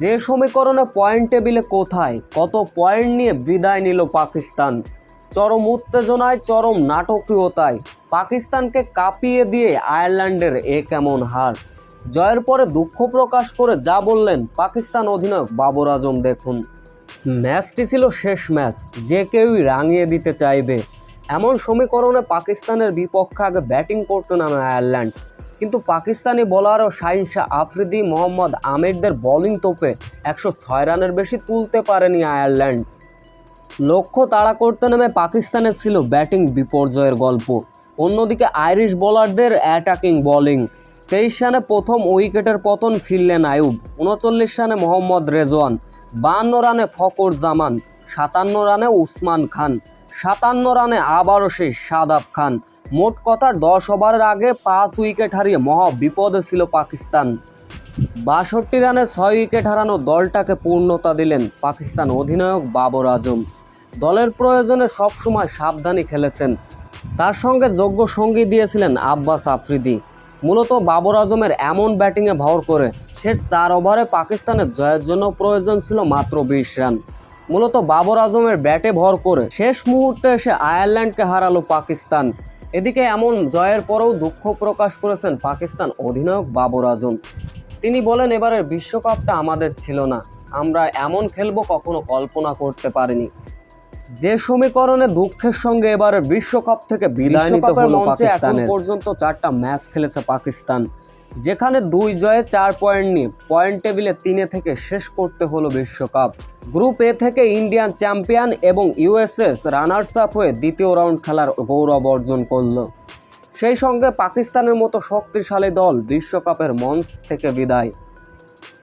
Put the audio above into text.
যে সমীকরণে পয়েন্ট টেবিলে কোথায়, কত পয়েন্ট নিয়ে বিদায় নিল পাকিস্তান? চরম উত্তেজনায়, চরম নাটকীয়তায়। পাকিস্তানকে কাঁপিয়ে দিয়ে আয়ারল্যান্ডের এ কেমন হার? জয়ের পরে দুঃখ প্রকাশ করে যা বললেন পাকিস্তান অধিনায়ক বাবর আজম, দেখুন। ম্যাচটি ছিল শেষ ম্যাচ, যে কেউই রাঙিয়ে দিতে চাইবে। এমন সমীকরণে পাকিস্তানের বিপক্ষে আগে ব্যাটিং করতে নামে আয়ারল্যান্ড। কিন্তু পাকিস্তানি বোলার ও শাহিন শাহ আফ্রিদি মোহাম্মদ আমিরদের বোলিং তোপে একশো ছয় রানের বেশি তুলতে পারেনি আয়ারল্যান্ড। লক্ষ্য তাড়া করতে নেমে পাকিস্তানের ছিল ব্যাটিং বিপর্যয়ের গল্প। অন্যদিকে আইরিশ বোলারদের অ্যাটাকিং বোলিং তেইশ রানে প্রথম উইকেটের পতন ফিরলেন আয়ুব, উনচল্লিশ রানে মোহাম্মদ রেজওয়ান, বান্ন রানে ফকর জামান সাতান্ন রানে উসমান খান, সাতান্ন রানে আবারও সেই সাদাব খান। মোট কথা দশ ওভারের আগে পাঁচ উইকেট হারিয়ে মহা বিপদে ছিল পাকিস্তান। বাষট্টি রানে ছয় উইকেট হারানো দলটাকে পূর্ণতা দিলেন পাকিস্তান অধিনায়ক বাবর আজম। দলের প্রয়োজনে সবসময় সাবধানে খেলেছেন। তার সঙ্গে যোগ্য সঙ্গী দিয়েছিলেন আব্বাস আফ্রিদি। মূলত বাবর আজমের এমন ব্যাটিংয়ে ভর করে শেষ চার ওভারে পাকিস্তানের জয়ের জন্য প্রয়োজন ছিল মাত্র বিশ রান। মূলত বাবর আজমের ব্যাটে ভর করে শেষ মুহূর্তে এসে আয়ারল্যান্ডকে হারালো পাকিস্তান। এদিকে এমন জয়ের পরেও দুঃখ প্রকাশ করেছেন পাকিস্তান অধিনায়ক বাবর আজম। তিনি বলেন, এবারের বিশ্বকাপটা আমাদের ছিল না। আমরা এমন খেলব কখনো কল্পনা করতে পারিনি। যে সমীকরণে দুঃখের সঙ্গে এবারের বিশ্বকাপ থেকে বিদায় নিতে হলো পাকিস্তান পর্যন্ত চারটা ম্যাচ খেলেছে পাকিস্তান যেখানে দুই জয়ে চার পয়েন্ট নিয়ে পয়েন্ট টেবিলে তিনে থেকে শেষ করতে হলো বিশ্বকাপ। গ্রুপ এ থেকে ইন্ডিয়ান চ্যাম্পিয়ন এবং ইউএসএস রানার্স আপ হয়ে দ্বিতীয় রাউন্ড খেলার গৌরব অর্জন করল। সেই সঙ্গে পাকিস্তানের মতো শক্তিশালী দল বিশ্বকাপের মঞ্চ থেকে বিদায়।